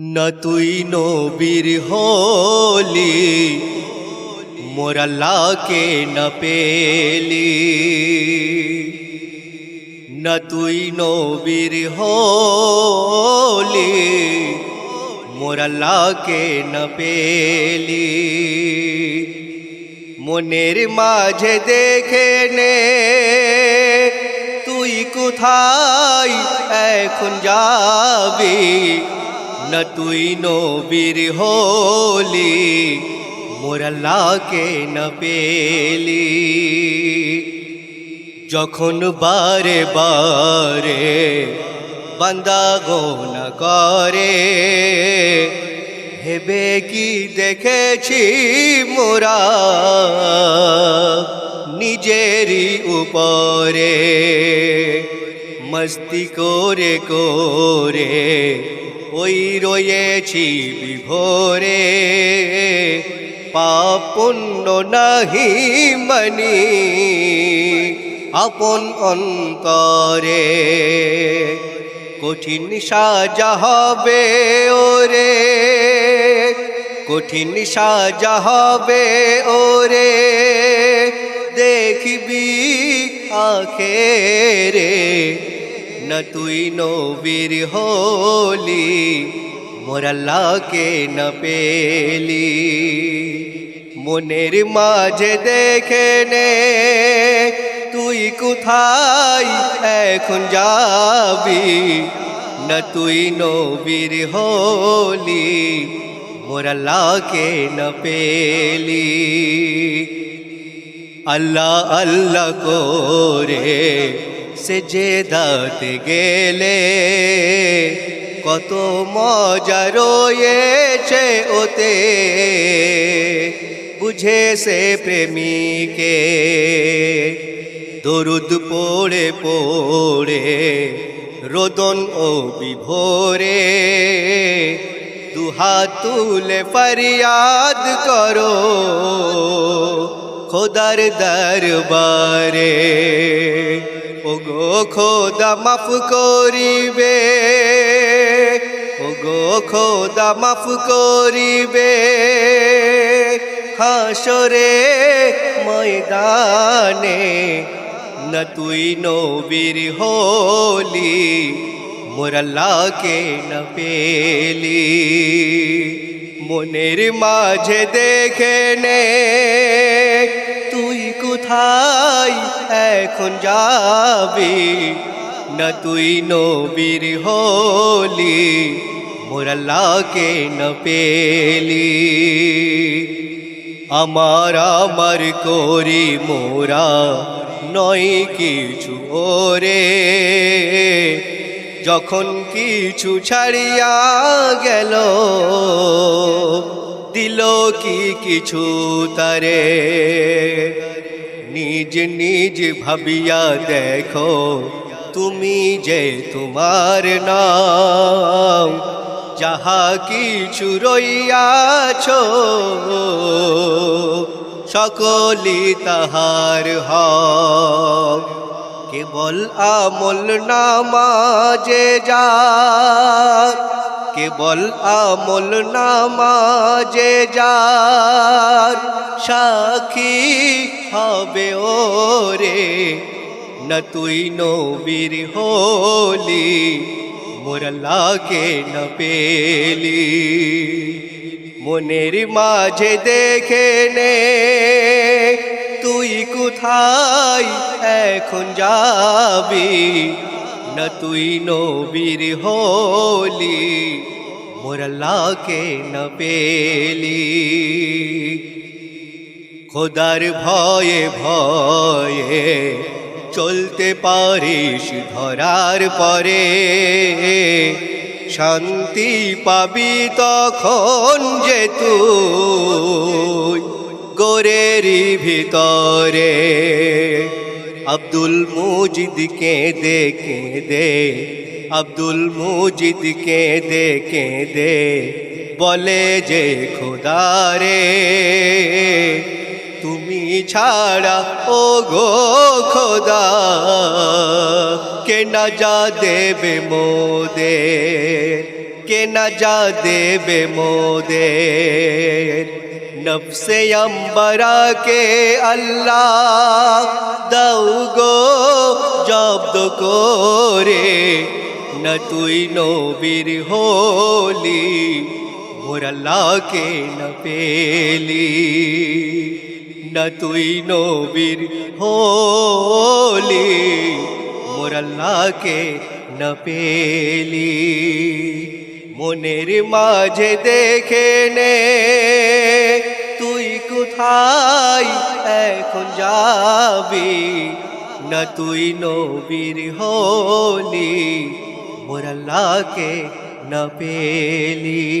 না তুই নবীর হলি মোরাল্লাকে না পেলি। না তুই নবীর হলি মোরাল্লাকে না পেলি। মনের মাঝে দেখে নে, তুই কোথায় এখন যাবি? না তুই নবীর হলি মোরাল্লাকে না পেলি। যখন বারে বারে বান্দা গোনা করে হেবে কি দেখেছি মোরা? নিজেরই উপরে, মস্তি করে করে ওই রয়েছি বিভোরে। পাপ পুণ্য নাহি মনি, আপন অন্তরে। কঠিন সাজা হবে ওরে, কঠিন সাজা হবে ওরে, দেখবি আখেরে। না তুই নবীর হলি মোরাল্লাকে না পেলি। মনের মাঝে দেখে নে, তুই কোথায় এখন যাবি? না তুই নবীর হলি মোরাল্লাকে না পেলি। আল্লাহ আল্লাহ করে সে যে দাতে গেলে কত মজা রয়েছে ওতে। বুঝে সে প্রেমিকে দরুদ পড়ে পড়ে, রোদন ও বিভোরে। দুহাত তুলে ফরিয়াদ করো খোদার দরবারে। ও গো খোদা মাফ করিবে ও গো খোদা মাফ করিবে। হাসরে ময়দানে না তুই নবীর হলি মোরাল্লাকে না পেলি। মনের মাঝে দেখে নে, তুই কোথায় এখন যাবি না তুই নবীর হলি মোরাল্লাকে না পেলি আমার আমার করি মোরা নয় কিছু ওরে যখন কিছু ছাড়িয়া গেল দিল কি কিছু তারে নিজ নিজ ভাবিয়া দেখো, তুমি যে তোমার নাম, যাহা কিছু রইয়াছ সকলি তাহার হক। কেবল আমল নামাজে যার, কেবল আমল নামাজে যার, সাক্ষী হবে ওরে, না তুই নবীর হলি মোরাল্লাকে না পেলি। মনের মাঝে দেখে নে, তুই কোথায় এখন যাবি? না তুই নবীর হলি মোরাল্লাকে না পেলি। খোদার ভয়ে ভয়ে চলতে পারিস ধরার পরে। শান্তি পাবি তখন যে তুই গোরেরই ভিতরে। আব্দুল মুজিদকে দেখে দে, আব্দুল মুজিদকে দেখে দে, বলে যে খোদারে তুমি ছাড়া ও গো খোদা, কে না যা দেবে মোদে কে না যা দেবে মোদের? নফসে অম্বরাকে আল্লাহ দাও গো জব্দ করে, না তুই নবীর হোলি মোর আল্লাহকে না পেলি। না তুই নবীর হোলি, মোর আল্লাহকে না পেলি। মনের মাঝে দেখে নে, তুই কোথায় এখন যাবি? না তুই নবীর হলি, মোর আল্লাহকে না পেলি।